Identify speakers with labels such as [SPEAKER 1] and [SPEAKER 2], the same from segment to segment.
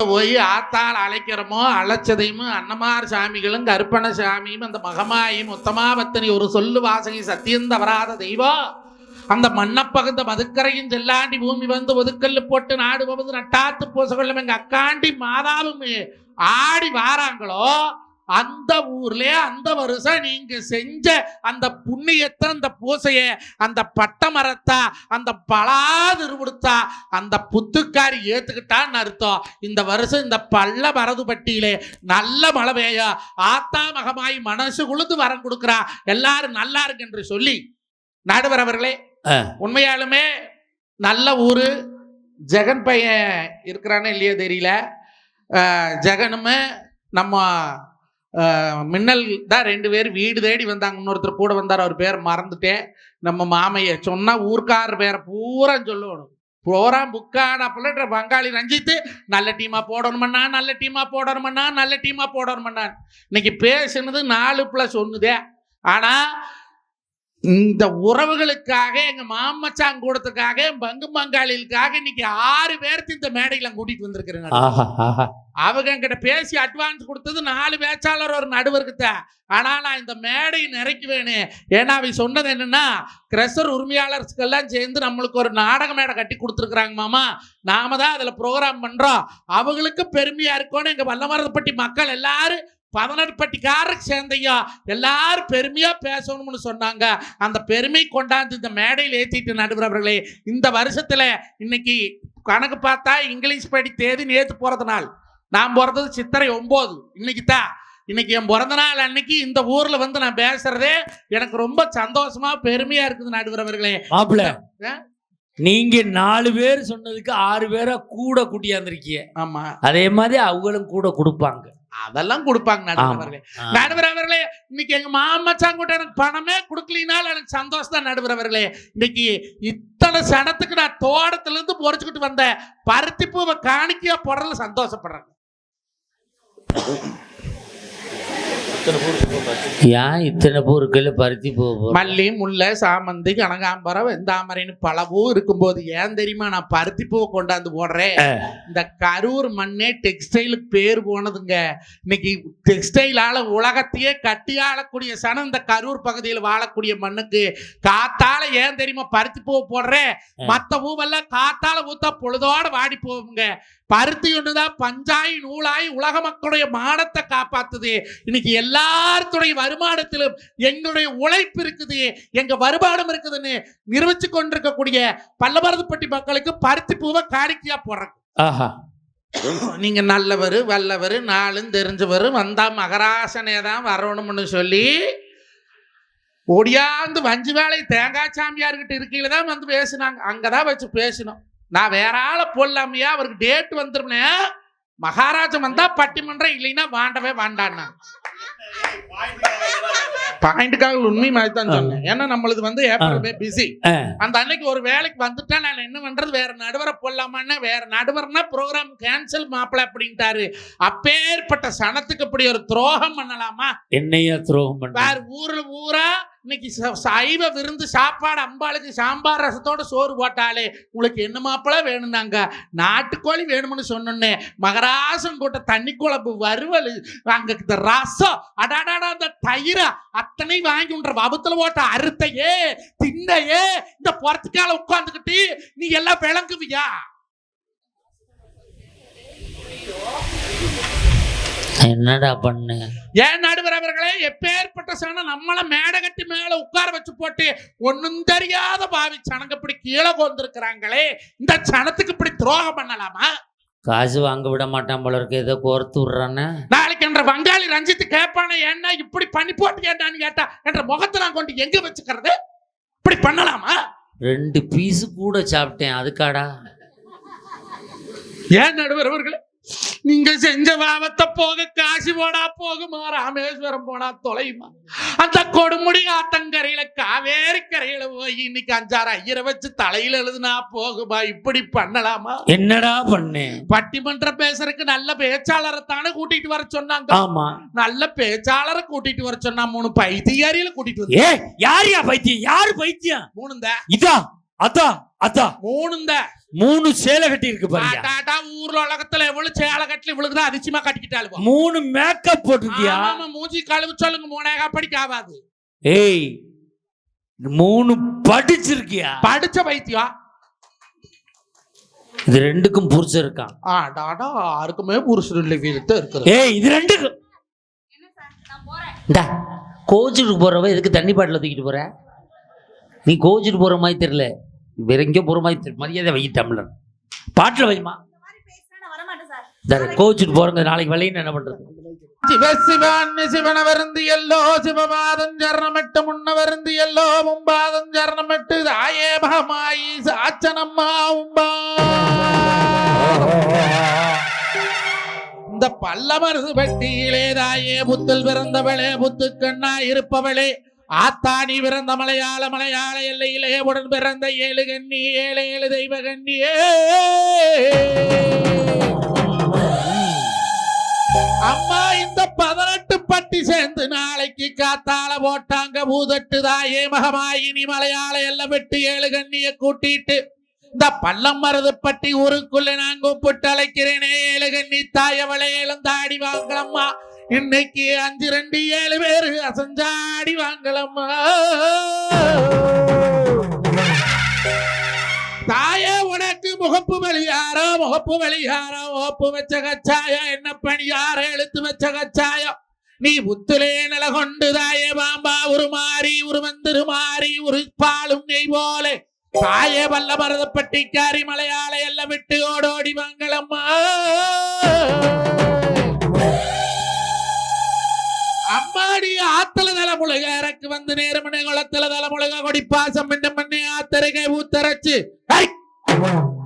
[SPEAKER 1] போய் ஆத்தால் அழைக்கிறோமோ அழைச்சதையும் அன்னமார் சாமிகளும் கருப்பண சாமியும் அந்த மகமாயும் உத்தமாபத்தனி ஒரு சொல்லு வாசகி சத்தியம் தவறாத தெய்வம் அந்த மண்ணப்பகுந்த மதுக்கரையும் செல்லாண்டி பூமி வந்து ஒதுக்கல்லு போட்டு நாடு போவது நட்டாத்து பூசகொள்ளும் எங்க அக்காண்டி மாதாவும். ஆடி வாராங்களோ? அந்த ஊர்ல அந்த வருஷம் நீங்க செஞ்ச அந்த புண்ணியத்தை அந்த பூசைய அந்த பட்ட மரத்தா அந்த பலாதிருவிடுத்தா அந்த புத்துக்காரி ஏத்துக்கிட்டான்னு அர்த்தம். இந்த வருஷம் இந்த பள்ள மரதுபட்டியிலே நல்ல மழை பெய்யா ஆத்தா மகமாய் மனசு குழுந்து வரம் கொடுக்குறா. எல்லாரும் நல்லா இருக்கு என்று சொல்லி நடுவர் அவர்களே. உண்மையாலுமே நல்ல ஊரு. ஜெகன் பையன் இருக்கிறானே இல்லையோ தெரியல. ஜெகனுமே நம்ம மின்னல் தான் ரெண்டு பேர் வீடு தேடி வந்தாங்க. இன்னொருத்தர் கூட வந்தார். அவர் பேர் மறந்துட்டேன். நம்ம மாமைய சொன்னால் ஊர்க்கார் பேரை பூரா சொல்லணும் பூரா புக்கான பிள்ளை பங்காளி ரஞ்சித்து நல்ல டீமாக போடணுமண்ணா நல்ல டீமாக போடணுமண்ணா நல்ல டீமாக போடணுமண்ணா இன்னைக்கு பேசுனது நாலு பிளஸ் ஒன்றுதே ஆனால் இந்த உறவுகளுக்காக எங்க மாமச்சான் கூடத்துக்காக பங்கு பங்காளிகளுக்காக இன்னைக்கு ஆறு பேர்த்து இந்த மேடையில கூட்டிட்டு
[SPEAKER 2] ஆஹா
[SPEAKER 1] அவங்க என்கிட்ட பேசி அட்வான்ஸ் கொடுத்தது நாலு பேச்சாளர் ஒரு நடுவருக்கு ஆனா நான் இந்த மேடை நிறைக்குவேனே. ஏன்னா அவை சொன்னது என்னன்னா கிரஷர் உரிமையாளர்களுக்கெல்லாம் சேர்ந்து நம்மளுக்கு ஒரு நாடக மேடை கட்டி கொடுத்துருக்குறாங்க மாமா. நாம தான் அதுல ப்ரோக்ராம் பண்றோம். அவங்களுக்கு பெருமையா இருக்கணும் எங்க வல்லமரப்பட்டி மக்கள் எல்லாரும் பதினெட்டுப்பட்டிக்காரருக்கு சேர்ந்தையா? எல்லாரும் பெருமையா பேசணும்னு சொன்னாங்க. அந்த பெருமை கொண்டாந்து இந்த மேடையில் ஏத்திட்டு நடுவர் அவர்களே இந்த வருஷத்துல இன்னைக்கு கணக்கு பார்த்தா இங்கிலீஷ் படி தேதி நேத்து பிறந்த நாள். நான் பிறந்தது சித்திரை ஒன்பது இன்னைக்கு தான் இன்னைக்கு என் பிறந்த நாள் அன்னைக்கு இந்த ஊர்ல வந்து நான் பேசுறதே எனக்கு ரொம்ப சந்தோஷமா பெருமையா இருக்குது நடுவர் அவர்களே
[SPEAKER 2] மாப்பிள
[SPEAKER 1] ஆ?
[SPEAKER 2] நீங்க நாலு பேர் சொன்னதுக்கு ஆறு பேரை கூட கூட்டியாந்துருக்கீங்க.
[SPEAKER 1] ஆமா.
[SPEAKER 2] அதே மாதிரி அவங்களும் கூட கொடுப்பாங்க.
[SPEAKER 1] அதெல்லாம் கொடுப்பாங்க நடுவர்
[SPEAKER 2] ஆமா.
[SPEAKER 1] அவர்களே
[SPEAKER 2] ஆ.
[SPEAKER 1] நடுவர் அவர்களே இன்னைக்கு எங்க மாமச்சான் கூட எனக்கு பணமே கொடுக்கலினாலும் எனக்கு சந்தோஷம் தான் நடுவர் அவர்களே இன்னைக்கு இத்தனை சனத்துக்கு நான் தோட்டத்துல இருந்து பொறிச்சுக்கிட்டு வந்த பருத்தி பூவை காணிக்கையா போடுறதுல சந்தோஷப்படுறேன்
[SPEAKER 2] ஏன் இத்தனை பூருக்குள்ள பருத்தி பூ?
[SPEAKER 1] மல்லி முல்லை சாமந்தி கனகாம்பரம் வெந்தாமரைன்னு பல பூ இருக்கும்போது ஏன் தெரியுமா? நான் பருத்தி பூவை கொண்டாந்து போடுறேன். இந்த கரூர் மண்ணே டெக்ஸ்டைலுக்கு பேர் போனதுங்க. இன்னைக்கு டெக்ஸ்டைலால உலகத்தையே கட்டி ஆளக்கூடிய சனம் இந்த கரூர் பகுதியில் வாழக்கூடிய மண்ணுக்கு. காத்தால ஏன் தெரியுமா? பருத்தி பூவை போடுறேன். மத்த பூவெல்லாம் காத்தால ஊத்தா பொழுதோட வாடி போகுங்க. பருத்தி ஒண்ணுதான் பஞ்சாய் நூலாய் உலக மக்களுடைய மானத்தை காப்பாத்துது. இன்னைக்கு எல்லாத்துடைய வருமானத்திலும் எங்களுடைய உழைப்பு இருக்குது. எங்க வருமானம் இருக்குதுன்னு நிரூபிச்சு கொண்டிருக்கக்கூடிய பல்லமரதுப்பட்டி மக்களுக்கு பருத்தி பூவை காணிக்கையா போடுறோம்.
[SPEAKER 2] ஆஹா.
[SPEAKER 1] நீங்க நல்லவர் வல்லவர் நாளும் தெரிஞ்சவர் வந்தா மகராசனே தான் வரணும்னு சொல்லி ஒடியாந்து வஞ்சு வேலை தேங்காய் சாமியார்கிட்ட இருக்கையில தான் வந்து பேசினாங்க. அங்கதான் வச்சு பேசினோம். நான் வேற ஆளை போடலாமையா அவருக்கு டேட் வந்துருமே மகாராஜன் வந்தா பட்டிமன்றம் இல்லைன்னா வாண்டவே வாண்டான்னா. பாயிண்ட்டுக்காக உண்மை மாதிரி தான் சொன்னேன். ஏன்னா நம்மளுது வந்து ஏப்ரல் பிஸி. அந்த அன்னைக்கு ஒரு வேலைக்கு வந்துட்டா நான் என்ன பண்றது? வேற நடுவரை போடலாமான்னா வேற நடுவர்னா ப்ரோக்ராம் கேன்சல் மாப்பிள அப்படின்ட்டாரு. அப்பேற்பட்ட சனத்துக்கு இப்படி ஒரு துரோகம் பண்ணலாமா?
[SPEAKER 2] என்னையா துரோகம் பண்ண
[SPEAKER 1] வேற ஊர்ல ஊரா இன்னைக்கு ச- சைவ விருந்து சாப்பாடு அம்பாளுக்கு சாம்பார் ரசத்தோட சோறு போட்டாலே உங்களுக்கு என்ன மாப்பிள வேணும்னாங்க? நாட்டுக்கோழி வேணும்னு சொன்னோன்னே மகராசம் கூட்ட தண்ணி குழம்பு வறுவல் அங்க ரசம் அடாடாடா அந்த தயிர அத்தனை வாங்கி உன்ற வபத்தில் போட்ட அறுத்தையே திண்ணையே இந்த பொறத்துக்கால உட்காந்துக்கிட்டு நீ எல்லாம் விளங்குவியா?
[SPEAKER 2] என்னடா பண்ண?
[SPEAKER 1] ஏன் நடுவர் அவர்களே எப்பேற்பட்ட சனம் நம்மள மேடை கட்டி மேல உட்கார வச்சு போட்டு ஒண்ணும் தெரியாத பாவி சனங்க இப்படி கீழே கொண்டிருக்கிறாங்களே இந்த சனத்துக்கு இப்படி துரோகம் பண்ணலாமா?
[SPEAKER 2] காசு வாங்க விட மாட்டான் போல இருக்கு ஏதோ கோர்த்து விடுறானே.
[SPEAKER 1] நாளைக்கு என்ற வங்காளி ரஞ்சித் கேட்பானே என்ன இப்படி பண்ணி போட்டு ஏன்டான்னு கேட்டா என்ற முகத்தை நான் கொண்டு எங்க வச்சுக்கிறது? இப்படி பண்ணலாமா?
[SPEAKER 2] ரெண்டு பீஸ் கூட சாப்பிட்டேன் அதுக்காடா?
[SPEAKER 1] ஏன் நடுவர் அவர்களே நீங்க செஞ்ச பாவத்தை போக காசி போடா போகுமா? ராமேஸ்வரம் போனா தொலையுமா? அந்த கொடுமுடி ஆத்தங்கரையில காவேரி கரையில போய் இன்னைக்கு அஞ்சாறு ஐயரை வச்சு தலையில எழுதுனா போகுமா? இப்படி பண்ணலாமா?
[SPEAKER 2] என்னடா பண்ணேன்
[SPEAKER 1] பட்டிமன்றம் பேசுறதுக்கு நல்ல பேச்சாளரை தானே கூட்டிட்டு வர சொன்னாங்க.
[SPEAKER 2] ஆமா.
[SPEAKER 1] நல்ல பேச்சாளரை கூட்டிட்டு வர சொன்னா மூணு பைத்தியாரியில கூட்டிட்டு வந்து
[SPEAKER 2] ஏ யாரியா பைத்தியம்? யாரு பைத்தியம்?
[SPEAKER 1] மூணு
[SPEAKER 2] இதா? அதான் அதான்.
[SPEAKER 1] மூணு இந்த
[SPEAKER 2] மூணு சேலை கட்டி இருக்கு பாருங்க.
[SPEAKER 1] டாடா ஊர்ல உலகத்துல எவ்வளவு சேலை கட்டல இவளுக்கு தான் அதிசயமா கட்டிக்கிட்டாளுவோ
[SPEAKER 2] மூணு மேக்கப் போட்டிருக்கியா?
[SPEAKER 1] மூஞ்சி கழுவு சொல்லுங்க மூணேகா படிக்க ஆகாது.
[SPEAKER 2] ஏய் மூணு படிச்சிருக்கியா?
[SPEAKER 1] படிச்ச பைத்தியம்
[SPEAKER 2] இது ரெண்டுக்கும் புருஷன் இருக்கான்
[SPEAKER 1] ஆ டாடா யாருக்குமே புருஷன் இல்லை வீட்டு இருக்குது
[SPEAKER 2] ஏய் இது ரெண்டுக்கும் இந்தா கோச்சிட்டு போறவ எதுக்கு தண்ணி பாட்டில் தூக்கிட்டு போற? நீ கோச்சிட்டு போற மாதிரி தெரியல. வேற எங்கேயோ மரியாதை வை தமிழன். பாட்டில் வைமா கோச்சிட்டு போறவங்க நாளைக்கு விளையின்னு என்ன பண்றது?
[SPEAKER 1] சிவ சிவான் சிவன வருந்தி எல்லோ சிவபாதம் சரணமிட்டு முன்ன வருந்தி எல்லோ மும்பாதம் சரணமிட்டு தாயே பகமாயி சாச்சனம்மா உம்பா. இந்த பல்லமரசு பட்டியிலே தாயே புத்தில் பிறந்தவளே புத்து கண்ணா இருப்பவளே ஆத்தாணி பிறந்த மலையாள மலையாள எல்லையிலே உடன் பிறந்த ஏழு கண்ணி ஏழு ஏழு தெய்வ கண்ணியே அம்மா இந்த பதினெட்டு பட்டி சேர்ந்து நாளைக்கு காத்தால போட்டாங்க பூதட்டு தாயே மகமாயினி மலையாள எல்லாம் விட்டு ஏழு கண்ணிய கூட்டிட்டு இந்த பள்ளம் மருது பட்டி ஊருக்குள்ள நான் கூப்பிட்டு அழைக்கிறேனே ஏழு கண்ணி தாயவளை தாடி வாங்கலம்மா. இன்னைக்கு அஞ்சு ரெண்டு ஏழு பேரு அசஞ்சாடி வாங்கலம்மா. தாயே உனக்கு முகப்பு வெளியாரோ? முகப்பு வெளியாரோ? ஓப்பு வச்ச கச்சாயம் என்ன பணியார? எழுத்து வச்ச கச்சாயம் நீ புத்திலே நில கொண்டு தாயே பாம்பா ஒரு மாறி ஒரு மந்திரு மாறி ஒரு பாலும் நெய் போலே. தாயே வல்ல மரதப்பட்டிக்காரி மலையாள எல்லாம் விட்டு ஓடோடி வாங்களம்மா அம்மாடி ஆத்தல தலைமுழுக இறக்கு வந்து நேரமனை குளத்துல தலைமுழுக கொடி பாசம் மின்ன மண்ணே ஆத்தருகை ஊத்தரைச்சு.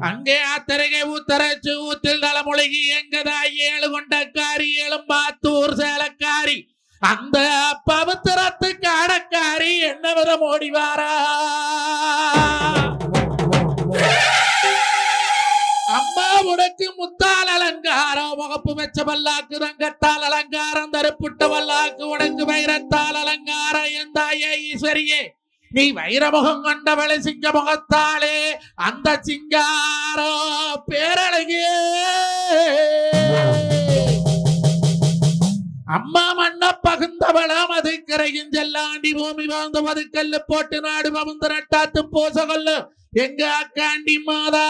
[SPEAKER 1] அங்கே ஆத்தருகை ஊத்தரைச்சு ஊத்தில் தலைமுழுகி எங்கதா ஏழு கொண்டக்காரி ஏழும் பாத்தூர் சேலக்காரி. அந்த பவித்திரத்துக்கு அடக்காரி என்ன விதம் ஓடிவாரா? முகப்பு மெச்ச பல்லாக்கு ரங்கத்தால் அலங்காரம் தருப்புட்ட பல்லாக்கு உனக்கு வைரத்தால் அலங்காரம் எந்தாயே ஈஸ்வரியே நீ வைரமுகம் கொண்டவளை சிங்க முகத்தாலே அந்த சிங்காரோ பேரழகே அம்மா மண்ண பகுந்தவளாம் அது மதுக்கரையும் செல்லாண்டி பூமி வாழ்ந்த மதுக்கல்லு போட்டு நாடு பகுந்து நட்டாத்து போச கொல்லு எங்க அக்காண்டி மாதாவை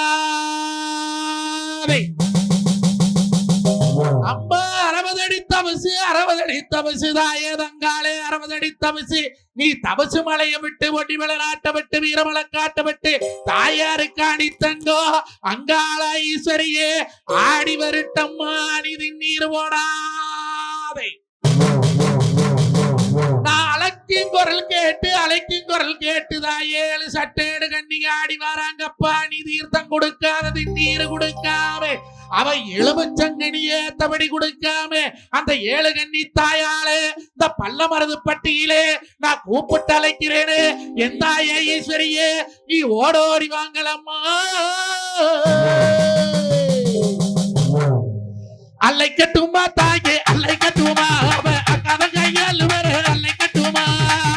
[SPEAKER 1] அம்மா அறுபதடி அறுபது அறுபதடி தபசு தாயே தங்காளே அறுபதடி தமசு நீ தபசு மலையை விட்டு ஒட்டி விளையாட்ட விட்டு வீரமலை காட்டப்பட்டு தாயாருக்கு தாயாரு தங்கோ அங்காள ஈஸ்வரியே ஆடி வருட்டம்மா நீ திண்ணீர் போடாதே நான் அழைக்கும் குரல் கேட்டு அழைக்கும் குரல் கேட்டு தான் ஏழு சட்டேடு கண்ணிங்க ஆடி வராங்கப்பா. நீ தீர்த்தம் கொடுக்காத திண்ணீர் கொடுக்காம அவ எலுமிச்சங்கனி தபடி கொடுக்காம அந்த ஏழு கண்ணி தாயாலே இந்த பல்ல மருது பட்டியிலே நான் கூப்பிட்டு அழைக்கிறேனே என் ஈஸ்வரியே நீ ஓடோடி வாங்கலம்மா. அல்லைக்கட்டுமா தாயே அல்லைக்கட்டுமா அவ அக்கத கையால் வர அல்லை கட்டுமா?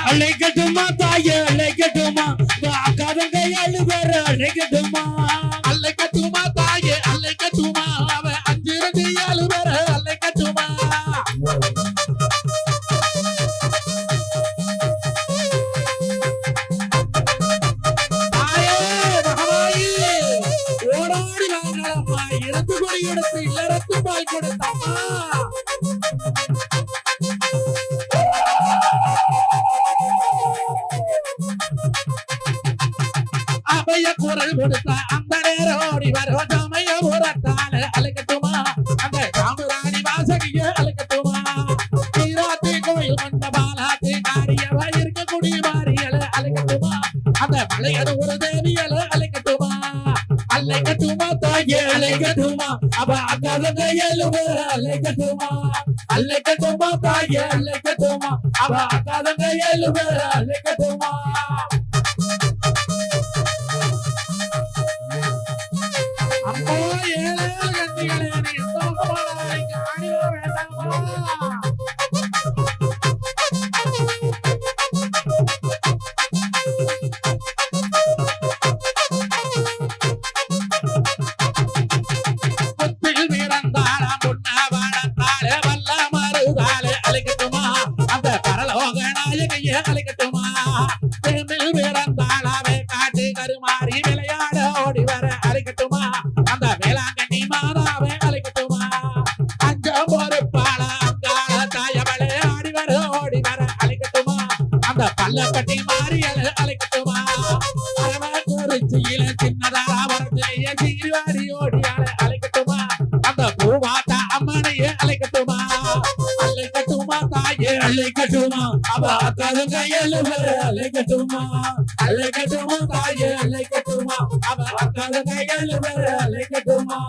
[SPEAKER 2] அழைக்கட்டுமா தாயே அழைக்கட்டுமா அக்காதங்க ஏழு பேர் அழைக்கட்டுமா
[SPEAKER 1] எடுத்து இல்லறத்து பாய் கொடுத்தம்மா அவைய குரல் கொடுத்த அந்த நேரம் ஓடி வரும். சமய உரத்தால அழுக்கட்டுமா? அந்த காமராணி வாசகிய அழுக்கட்டுமா? தீராத்தி கோயில் கொண்ட பாலாத்தி காரியவ இருக்கக்கூடிய மாரியல அழுக்கட்டுமா? அந்த மலையது ஒரு தேவியல அழைக்கட்டுமா தாயே அவ அக்காதங்க எழுவ அழைக்கட்டுமா அழைக்கட்டுமா தாயே அழைக்கட்டுமா அவ அக்காதங்க எழுவ அழைக்கட்டுமா அந்த கட்டி மாறி அழைக்கட்டுமா? அரவக்குறிச்சியில சின்னதாரா வரத்திலேயே சீவாரி ஓடியால அழைக்கட்டுமா? அந்த பூமாத்தா அம்மனையே அழைக்கட்டுமா? அழைக்கட்டுமா தாயே அழைக்கட்டுமா? அவ அக்காதங்க எழுவர் அழைக்கட்டுமா? அழைக்கட்டுமா தாயே அழைக்கட்டுமா? அவ அக்காதங்க எழுவர் அழைக்கட்டுமா?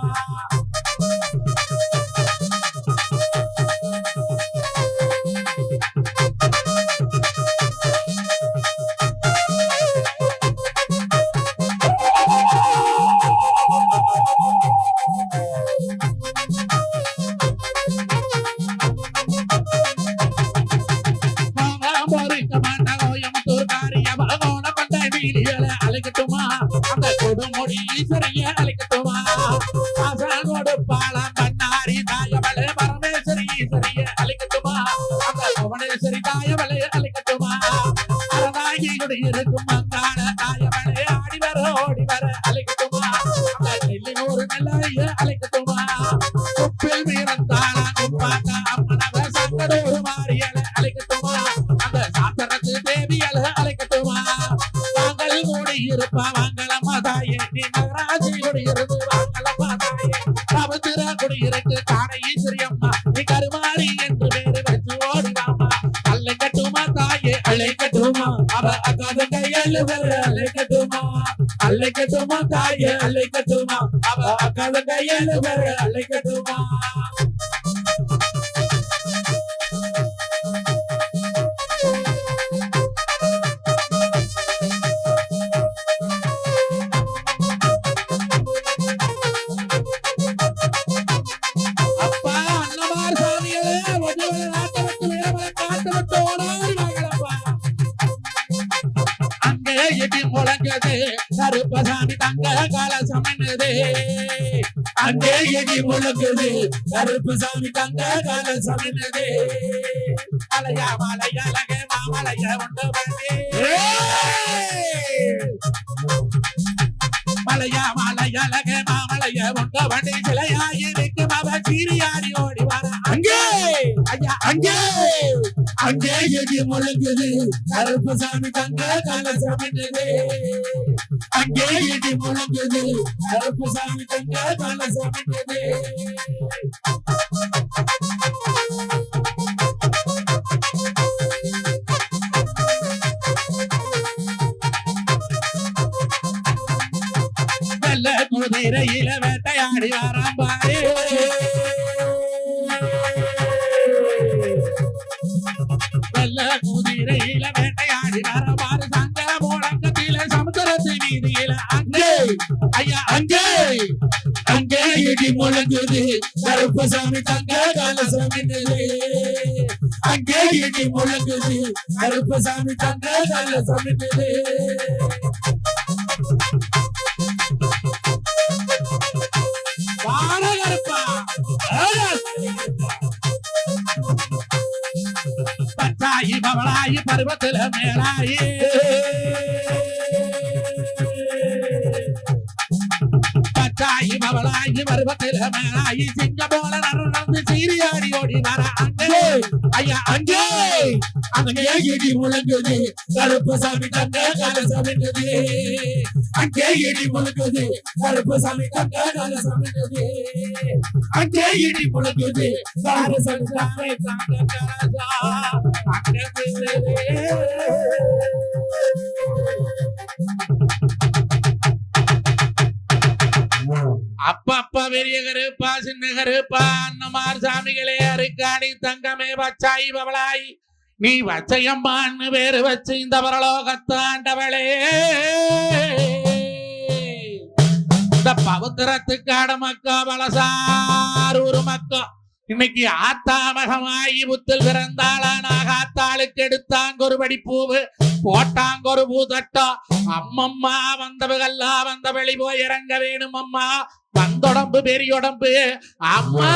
[SPEAKER 1] இருப்பா வாங்கலம்மா தாயே நீ நகராட்சி குடியிருந்து இருந்து வாங்கலம்மா தாயே சமுத்திர குடி இருக்கு. காணை ஈஸ்வரியம்மா நீ கருமாறி என்று பேரு வச்சு ஓடிவாமா கட்டுமா தாயே அழைக்கட்டுமா அவ அக்காத கையல் வேற அழைக்கட்டுமா கட்டுமா? தாயே அழைக்கட்டுமா அவ அக்காத கையல் வேற அழைக்கட்டுமா அப்பா சமன்னது அங்கே இடி முழங்குது. கருப்பு சாமி தங்க கால சமன்னது அலையா மலைய அழகே மாமலைய உண்டு பண்ணி மலையா மலைய அழகே மாமலைய உண்டு பண்ணி சிலையாயிருக்கும் அவ சீரியாடி ஓடி வர. அங்கே! ஐயா அங்கே! அங்கே எடி முழங்குது. கருப்பு சாமி தங்க கால சமன்னது அங்கே இடி முழங்குது. கருப்பு சாமி தங்க கால சமன்னது குதிரையில வேட்டையாடி வரான் பாரு. ஐயா அங்கே. அங்கே இடி முழங்குது. கருப்பசாமி தங்க காலசாமி அங்கே இடி முழங்குது. கருப்பசாமி தங்க காலசாமி வாழகருப்பா பச்சாயி பவளாயி பருவத்துல மேலாயி. பச்சாயி பவளாயி பருவத்துல மேலாயி சிங்க போல நடந்து சீரியாடி ஓடி வர அங்கே ஐயா அங்கே அங்கே இடி முழங்குது. கருப்பு சாமி தங்க காலசாமி அங்கே இடி முழங்குது கருப்பு சாமி தங்க காலசாமி அங்கே இடி முழங்குது காலசாமி தங்க காலசா அங்கே அப்பப்பா பெரிய கருப்பா சின்ன கருப்பா அன்னமார் சாமிகளே அருக்காணி தங்கமே வச்சாய் பவளாய். நீ வச்சையம்மான்னு பேரு வச்சு இந்த பரலோகத்தாண்டவளே இந்த பவுத்திரத்துக்காட மக்கா பலசார் ஒரு மக்கா இன்னைக்கு ஆத்தாமகமாயி புத்தில் பிறந்தாளானாக ஆத்தாளுக்கு எடுத்தாங்க ஒரு படி பூவு போட்டாங்க ஒரு பூதட்டா. அம்மம்மா வந்தவகல்லா வந்த வெளி போய் இறங்க வேணும் அம்மா வந்தொடம்பு பெரியுடம்பு அம்மா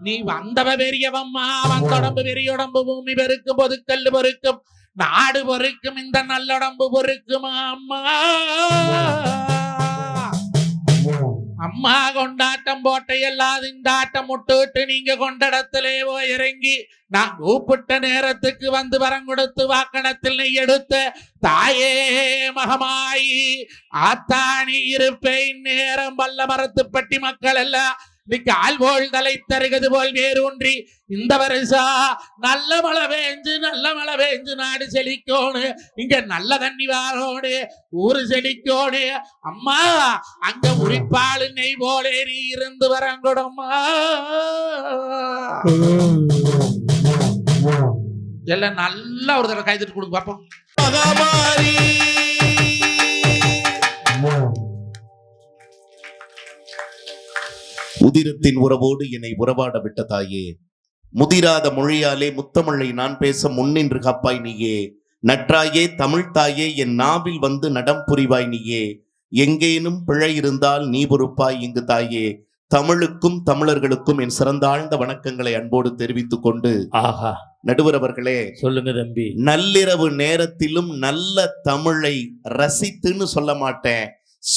[SPEAKER 1] நீ வந்தவ பெரியவம்மா. வந்தொடம்பு பெரியுடம்பு பூமி பெருக்கும் பொதுக்கல்லு பொறுக்கும். நாடு பொறுக்கும் இந்த நல்லுடம்பு பொறுக்குமா அம்மா? அம்மா கொண்டாட்டம் போட்ட இந்த ஆட்டம் முட்டுட்டு நீங்க கொண்டடத்திலே போய் இறங்கி நான் கூப்பிட்ட நேரத்துக்கு வந்து வரம் கொடுத்து வாக்கணத்தில் நீ எடுத்த தாயே மகமாயி ஆத்தாணி இருப்பேன் நேரம் வல்ல மரத்துப்பட்டி மக்கள் எல்லாம் கால் போல் தலை தருகிறது போல் வேரூன்றி இந்த வருஷா நல்ல மழை பெஞ்சு நல்ல மழை பெஞ்சு நாடு செழிக்கோணு இங்க நல்ல தண்ணி வாரோடு ஊரு செழிக்கோடு அம்மா அங்க உரிப்பாளு நெய் போலே நீ இருந்து வரங்கூடம்மா. எல்லாம் நல்லா ஒரு தடவை கைதிட்டு கொடுங்க
[SPEAKER 3] பார்ப்போம் உதிரத்தின் உறவோடு என்னை உறவாட விட்ட தாயே முதிராத மொழியாலே முத்தமிழை நான் பேச முன்னின்று காப்பாய் நீயே. நற்றாயே தமிழ் தாயே என் நாவில் வந்து நடம் புரிவாய் நீயே. எங்கேனும் பிழை இருந்தால் நீ பொறுப்பாய் இங்கு தாயே. தமிழுக்கும் தமிழர்களுக்கும் என் சிறந்தாழ்ந்த வணக்கங்களை அன்போடு தெரிவித்துக் கொண்டு
[SPEAKER 2] ஆஹா.
[SPEAKER 3] நடுவர் அவர்களே
[SPEAKER 2] சொல்லுங்க தம்பி.
[SPEAKER 3] நள்ளிரவு நேரத்திலும் நல்ல தமிழை ரசித்துன்னு சொல்ல மாட்டேன்.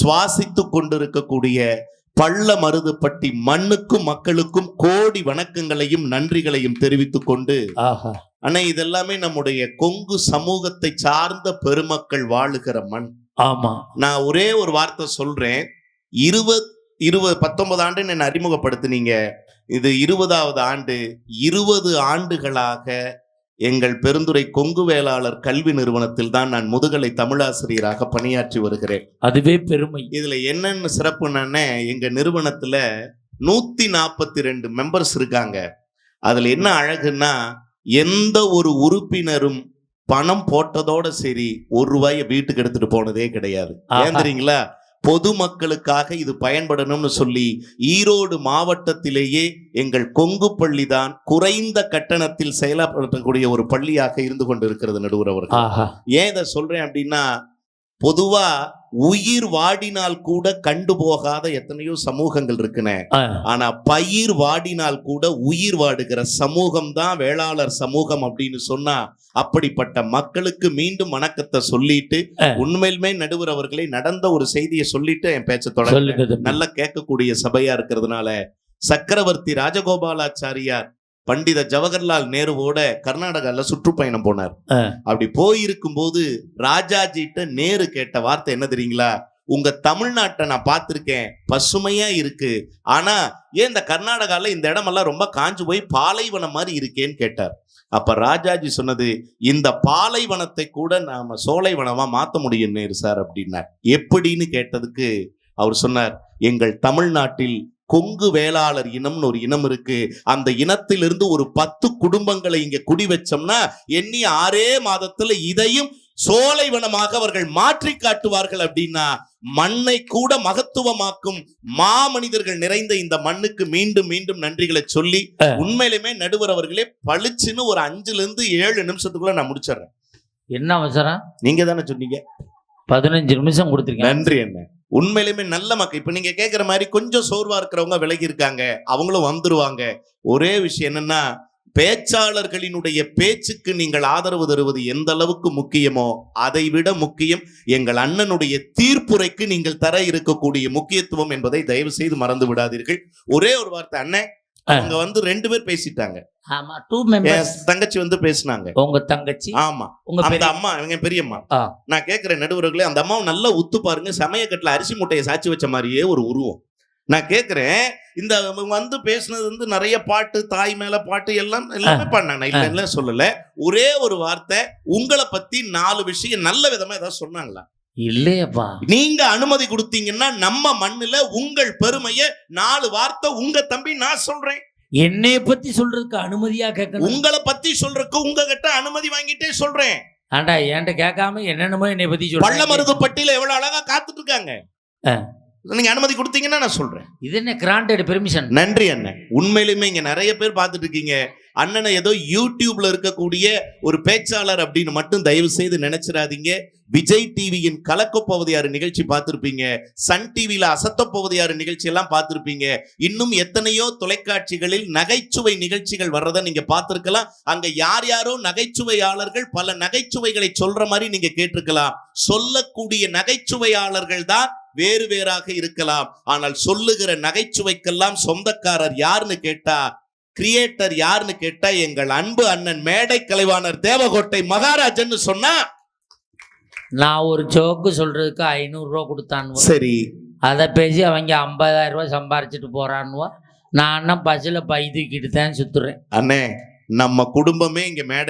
[SPEAKER 3] சுவாசித்து கொண்டிருக்கக்கூடிய பள்ள மருதுப்பட்டி மண்ணுக்கும் மக்களுக்கும் கோடி வணக்கங்களையும் நன்றிகளையும் தெரிவித்துக் கொண்டு
[SPEAKER 2] ஆஹா.
[SPEAKER 3] ஆனா இதெல்லாமே நம்முடைய கொங்கு சமூகத்தை சார்ந்த பெருமக்கள் வாழுகிற மண்.
[SPEAKER 2] ஆமா.
[SPEAKER 3] நான் ஒரே ஒரு வார்த்தை சொல்றேன். இருபது இருபது பத்தொன்பது ஆண்டு என்னை அறிமுகப்படுத்தினீங்க. இது இருபதாவது ஆண்டு. இருபது ஆண்டுகளாக எங்கள் பெருந்துறை கொங்கு வேளாளர் கல்வி நிறுவனத்தில் தான் நான் முதுகலை தமிழாசிரியராக பணியாற்றி வருகிறேன்.
[SPEAKER 2] அதுவே பெருமை.
[SPEAKER 3] இதுல என்னென்ன சிறப்புன்னு எங்க நிறுவனத்துல நூத்தி நாற்பத்தி ரெண்டு மெம்பர்ஸ் இருக்காங்க. அதுல என்ன அழகுன்னா எந்த ஒரு உறுப்பினரும் பணம் போட்டதோட சரி ஒரு ரூபாயை வீட்டுக்கு எடுத்துட்டு போனதே கிடையாது.
[SPEAKER 2] ஆஹா.
[SPEAKER 3] பொதுமக்களுக்காக இது பயன்படணும்னு சொல்லி ஈரோடு மாவட்டத்திலேயே எங்கள் கொங்கு பள்ளி தான் குறைந்த கட்டணத்தில் செயல்படுத்தக்கூடிய ஒரு பள்ளியாக இருந்து கொண்டிருக்கிறது நடுவர் அவர்கள். ஏன் இதை சொல்றேன் அப்படின்னா பொதுவா உயிர் வாடினால் கூட கண்டு போகாத எத்தனையோ சமூகங்கள் இருக்குனே. ஆனா பயிர் வாடினால் கூட உயிர் வாடுகிற சமூகம் தான் வேளாளர் சமூகம் அப்படின்னு சொன்னா அப்படிப்பட்ட மக்களுக்கு மீண்டும் வணக்கத்தை சொல்லிட்டு. உண்மையிலுமே நடுவர் அவர்களை நடந்த ஒரு செய்தியை சொல்லிட்டு என் பேச்ச தொடங்க நல்லா கேட்கக்கூடிய சபையா இருக்கிறதுனால சக்கரவர்த்தி ராஜகோபாலாச்சாரியார் பண்டித ஜவஹர்லால் நேருவோட கர்நாடகால சுற்றுப்பயணம் போனார். அப்படி போயிருக்கும் போது ராஜாஜிட்ட நேரு கேட்ட வார்த்தை என்ன தெரியுங்களா? உங்க தமிழ்நாட்டை நான் பார்த்திருக்கேன். பசுமையா இருக்கு. ஆனா ஏன் இந்த கர்நாடகால இந்த இடமெல்லாம் ரொம்ப காஞ்சு போய் பாலைவனம் மாதிரி இருக்கேன்னு கேட்டார். அப்ப ராஜாஜி சொன்னது இந்த பாலைவனத்தை கூட நாம சோலைவனமா மாத்த முடியும் நேரு சார் அப்படின்னார். எப்படின்னு கேட்டதுக்கு அவர் சொன்னார் எங்கள் தமிழ்நாட்டில் கொங்கு வேளாளர் இனம்னு ஒரு இனம் இருக்கு. அந்த இனத்திலிருந்து ஒரு பத்து குடும்பங்களை இங்க குடி வச்சோம்னா எண்ணி ஆறே மாதத்துல இதையும் சோலைவனமாக அவர்கள் மாற்றி காட்டுவார்கள் அப்படின்னா மண்ணை கூட மகத்துவமாக்கும் மாமனிதர்கள் நிறைந்த இந்த மண்ணுக்கு மீண்டும் மீண்டும் நன்றிகளை சொல்லி. உண்மையிலுமே நடுவர் அவர்களே பளிச்சுன்னு ஒரு அஞ்சுல இருந்து ஏழு நிமிஷத்துக்குள்ள நான் முடிச்சிடுறேன்.
[SPEAKER 2] என்ன அவசரம்?
[SPEAKER 3] நீங்க தானே சொன்னீங்க?
[SPEAKER 2] பதினஞ்சு நிமிஷம் கொடுத்துருக்கேன்
[SPEAKER 3] நன்றி என்ன உண்மையிலுமே நல்ல மக்கள். இப்ப நீங்க கேக்குற மாதிரி கொஞ்சம் சோர்வா இருக்கிறவங்க விலகி இருக்காங்க. அவங்களும் வந்துருவாங்க. ஒரே விஷயம் என்னன்னா பேச்சாளர்களினுடைய பேச்சுக்கு நீங்கள் ஆதரவு தருவது எந்த அளவுக்கு முக்கியமோ அதை விட முக்கியம் எங்கள் அண்ணனுடைய தீர்ப்புரைக்கு நீங்கள் தர இருக்கக்கூடிய முக்கியத்துவம் என்பதை தயவு செய்து மறந்து விடாதீர்கள். ஒரே ஒரு வார்த்தை அண்ணன் அவங்க வந்து ரெண்டு பேர் பேசிட்டாங்க.
[SPEAKER 2] ஆமா டூ மெம்பர்ஸ்
[SPEAKER 3] தங்கச்சி வந்து பேசினாங்க.
[SPEAKER 2] உங்க தங்கச்சி?
[SPEAKER 3] ஆமா.
[SPEAKER 2] உங்க
[SPEAKER 3] அந்த அம்மா இவங்க பெரியம்மா. நான் கேட்கிறேன் நடுவர்களே அந்த அம்மாவை நல்லா உத்து பாருங்க சமயக்கட்டுல அரிசி முட்டையை சாச்சி வச்ச மாதிரியே ஒரு உருவம். நான் கேட்கிறேன் இந்த வந்து பேசுனது வந்து நிறைய பாட்டு தாய் மேல பாட்டு எல்லாம் எல்லாமே பண்ணாங்க. இல்ல இல்ல சொல்லல. ஒரே ஒரு வார்த்தை உங்களை பத்தி நாலு விஷயம் நல்ல விதமா ஏதாவது சொன்னாங்களா?
[SPEAKER 2] இல்லையப்பா.
[SPEAKER 3] நீங்க அனுமதி கொடுத்தீங்கன்னா நம்ம மண்ணுல உங்கள் பெருமையை நாலு வார்த்தை உங்க தம்பி நான் சொல்றேன்.
[SPEAKER 2] என்னைய பத்தி சொல்றதுக்கு அனுமதியா கேட்கணும்?
[SPEAKER 3] உங்களை பத்தி சொல்றதுக்கு உங்ககிட்ட அனுமதி வாங்கிட்டே சொல்றேன்.
[SPEAKER 2] ஆண்டா என்கிட்ட கேட்காம என்னென்னமோ என்னை பத்தி சொல்ற
[SPEAKER 3] பள்ளமருது பட்டியல எவ்வளவு அழகா காத்துட்டு இருக்காங்க. நீங்க அனுமதி கொடுத்தீங்கன்னா நான் சொல்றேன்.
[SPEAKER 2] இது என்ன கிராண்டட் பெர்மிஷன்
[SPEAKER 3] நன்றி அண்ணன் உண்மையிலுமே இங்க நிறைய பேர் பார்த்துட்டு இருக்கீங்க அண்ணனை ஏதோ யூடியூப்ல இருக்கக்கூடிய ஒரு பேச்சாளர் அப்படின்னு மட்டும் தயவு செய்து நினைச்சிடாதீங்க. விஜய் டிவியின் கலக்கப்போவது யாரு நிகழ்ச்சி பார்த்திருப்பீங்க. சன் டிவியில அசத்தப்போவது யாரு நிகழ்ச்சி எல்லாம் பார்த்திருப்பீங்க. இன்னும் எத்தனையோ தொலைக்காட்சிகளில் நகைச்சுவை நிகழ்ச்சிகள் வர்றதை நீங்க பார்த்திருக்கலாம். அங்க யார் யாரோ நகைச்சுவையாளர்கள் பல நகைச்சுவைகளை சொல்ற மாதிரி நீங்க கேட்டிருக்கலாம். சொல்லக்கூடிய நகைச்சுவையாளர்கள் தான் வேறு வேறாக இருக்கலாம். ஆனால் சொல்லுகிற நகைச்சுவைக்கெல்லாம் சொந்தக்காரர் யாருன்னு கேட்டா கிரியேட்டர் யாருன்னு கேட்டா எங்கள் அன்பு அண்ணன் மேடை கலைவாணர் தேவகோட்டை மகாராஜன்னு சொன்னா
[SPEAKER 2] நான் ஒரு ஜோக்கு சொல்றதுக்கு ஐநூறு ரூபா கொடுத்தானுவா.
[SPEAKER 3] சரி.
[SPEAKER 2] அதை பேசி அவங்க ஐம்பதாயிரம் ரூபாய் சம்பாரிச்சிட்டு போறானுவா. நான் பஸ்ஸில் பை தூக்கிட்டு தான் சுற்றுறேன்
[SPEAKER 3] அண்ணே நம்ம குடும்பமே இங்க மேடை